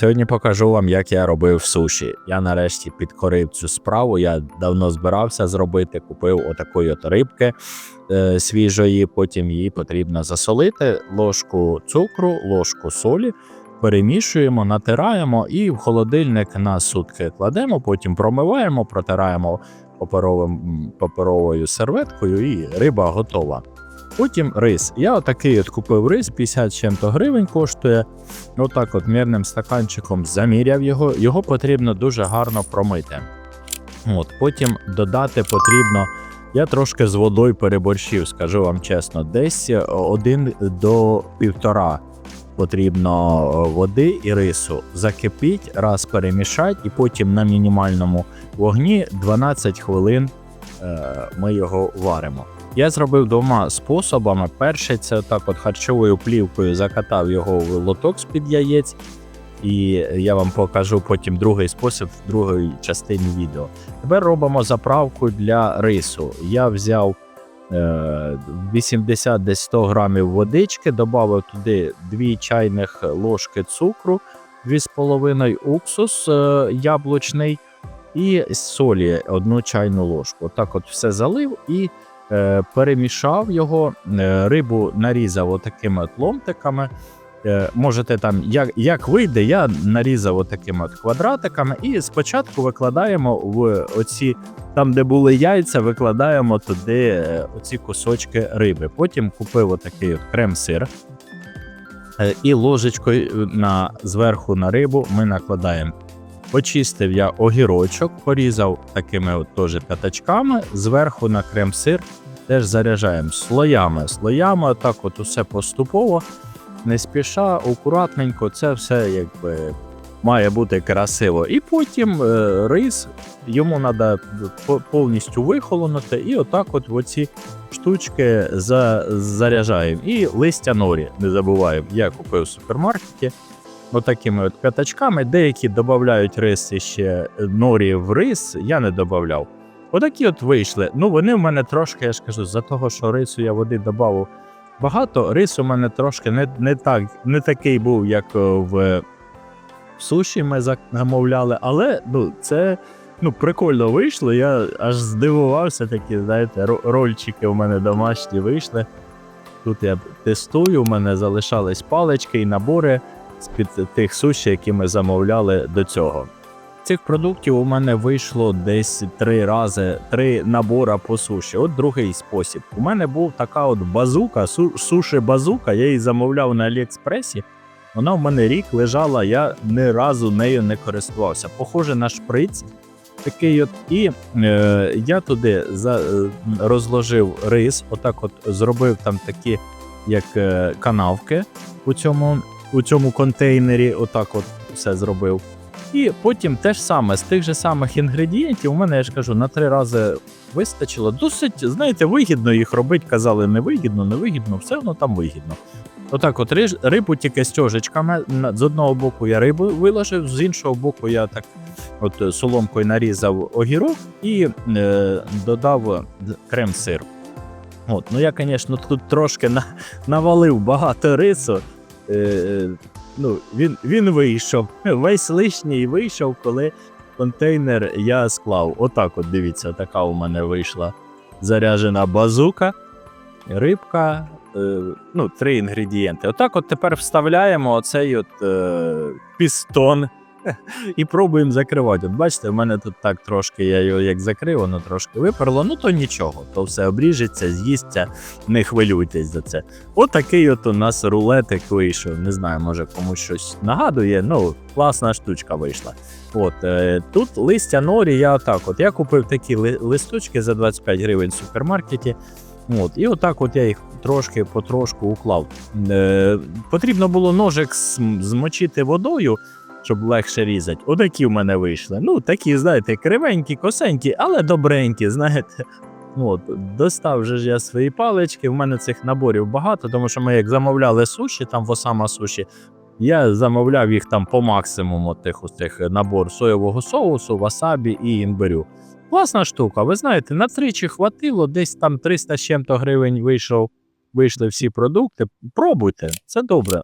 Сьогодні покажу вам, як я робив суші. Я нарешті підкорив цю справу. Я давно збирався зробити, купив отакої от рибки е, свіжої. Потім її потрібно засолити, ложку цукру, ложку солі. Перемішуємо, натираємо і в холодильник на сутки кладемо, потім промиваємо, протираємо паперовим, паперовою серветкою, і риба готова. Потім рис. Я отакий от купив рис, 50 чим-то гривень коштує. Отак от мірним стаканчиком заміряв його. Його потрібно дуже гарно промити. От, потім додати потрібно. Я трошки з водою переборщив, скажу вам чесно, десь один до півтора потрібно е, води і рису. Закипіть, раз перемішати, і потім на мінімальному вогні 12 хвилин е, ми його варимо. Я зробив двома способами. Перший це так от харчовою плівкою закатав його в лоток з-під яєць. І я вам покажу потім другий спосіб в другій частині відео. Тепер робимо заправку для рису. Я взяв е, 80 десь 100 грамів водички, додав туди 2 чайних ложки цукру, 2,5 уксус е, яблучний і солі одну чайну ложку. Отак от все залив і е, перемішав його. Е, рибу нарізав отакими от ломтиками. Е, можете там, як, як вийде, я нарізав отакими от квадратиками, і спочатку викладаємо в оці, там, де були яйця, викладаємо туди е, оці кусочки риби. Потім купив отакий от крем-сир. Е, І ложечкою на, зверху на рибу ми накладаємо. Почистив я огірочок, порізав такими от теж п'ятачками, зверху на крем-сир теж заряджаємо слоями. Слоями, так от усе поступово не спіша, акуратненько, це все якби має бути красиво. І потім е, рис йому треба повністю вихолонути, і отак от оці штучки за, заряджаємо. І листя норі, не забуваємо, я купив в супермаркеті. Отакими от п'ятачками, деякі додають рис і ще норі в рис, я не додавав. Отакі от вийшли. Ну, вони в мене трошки, я ж кажу, за того, що рису я води додав багато. Рис у мене трошки не, не, так, не такий був, як е, в суші ми замовляли, але ну, це ну, прикольно вийшло. Я аж здивувався, такі, знаєте, ро- рольчики у мене домашні вийшли. Тут я тестую, у мене залишались палички і набори з-під тих суші, які ми замовляли до цього. Цих продуктів у мене вийшло десь три рази, три набора по суші. От другий спосіб. У мене був така от базука, су- суші базука. Я її замовляв на Аліекспресі. Вона в мене рік лежала, я ні разу нею не користувався. Похоже на шприц. Такий от, і е, я туди за, е, розложив рис, отак от зробив там такі, як е, канавки у цьому, у цьому контейнері, отак от все зробив. І потім те ж саме з тих же самих інгредієнтів. У мене я ж кажу, на три рази вистачило. Досить, знаєте, вигідно їх робити. Казали, не вигідно, не все одно там вигідно. Отак, от рибу тільки з тьожечками. З одного боку я рибу виложив, з іншого боку, я так от соломкою нарізав огірок і е, додав крем-сир. От, ну я, звісно, тут трошки на, навалив багато рису. Е, ну, він, він вийшов. Весь лишній вийшов, коли контейнер я склав. Отак, от дивіться, така у мене вийшла заряжена базука, рибка. Е, ну, три інгредієнти. Отак, от тепер вставляємо оцей от е, пістон і пробуємо закривати. От бачите, в мене тут так трошки, я його як закрив, воно трошки виперло. Ну то нічого, то все обріжеться, з'їсться, не хвилюйтесь за це. Отакий от у нас рулетик вийшов. Не знаю, може комусь щось нагадує. Ну, класна штучка вийшла. От е, тут листя норі, я отак. От я купив такі ли- листочки за 25 гривень в супермаркеті. От, і отак от я їх трошки потрошку уклав. Е, потрібно було ножик змочити водою, щоб легше різати. Отакі в мене вийшли. Ну, такі, знаєте, кривенькі, косенькі, але добренькі, знаєте. От, достав же ж я свої палички. В мене цих наборів багато, тому що ми як замовляли суші, там в Осама суші, я замовляв їх там по максимуму тих тих набор соєвого соусу, васабі і імбирю. Класна штука. Ви знаєте, на тричі хватило, десь там 300 з чим-то гривень вийшов, вийшли всі продукти. Пробуйте, це добре.